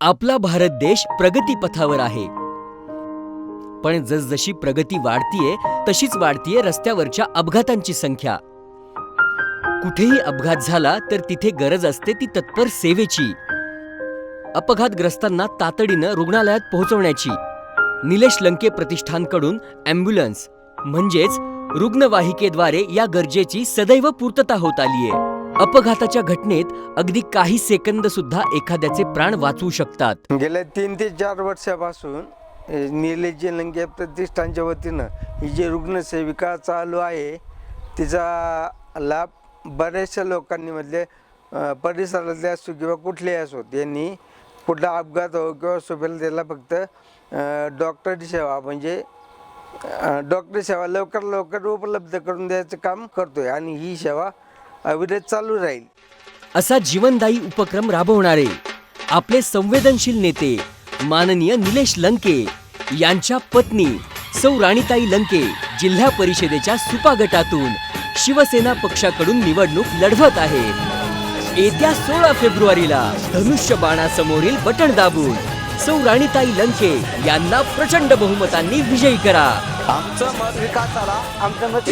आपला भारत देश प्रगतीपथावर आहे. पण जसजशी प्रगती वाढतीये तशीच वाढतीये रस्त्यावरच्या अपघातांची संख्या. कुठेही अपघात झाला तर तिथे गरज असते ती तत्पर सेवेची. अपघातग्रस्तांना तातडीनं रुग्णालयात पोहोचवण्याची. निलेश लंके प्रतिष्ठानकडून अँब्युलन्स म्हणजेच रुग्णवाहिकेद्वारे या गरजेची सदैव पूर्तता होत आलीये. अपघाताच्या घटनेत अगदी काही सेकंद सुद्धा एखाद्याचे प्राण वाचवू शकतात. गेल्या तीन ते चार वर्षापासून अ, निलेश लंके प्रतिष्ठानच्या वतीनं ही जी रुग्णसेविका चालू आहे तिचा लाभ बऱ्याचशा लोकांनी म्हणजे, मधले परिसरातले असो किंवा कुठलेही असो यांनी कुठला अपघात हो किंवा सोबेल त्याला फक्त अ, डॉक्टरची सेवा म्हणजे डॉक्टर सेवा लवकर लवकर उपलब्ध करून द्यायचं काम करतोय आणि ही सेवा अविरत चालू राहील. असा जीवनदायी उपक्रम राबवणारे आपले संवेदनशील नेते माननीय निलेश लंके यांच्या पत्नी सौ राणीताई लंके जिल्हा परिषदेच्या सुपा गटातून शिवसेना पक्षाकडून निवडणूक लढवत आहेत. येत्या सोळा फेब्रुवारीला धनुष्य बाणासमोरील बटण दाबून सौ राणीताई लंके यांना प्रचंड बहुमतांनी विजयी करा. आमचं मत विकासाला आमचं मत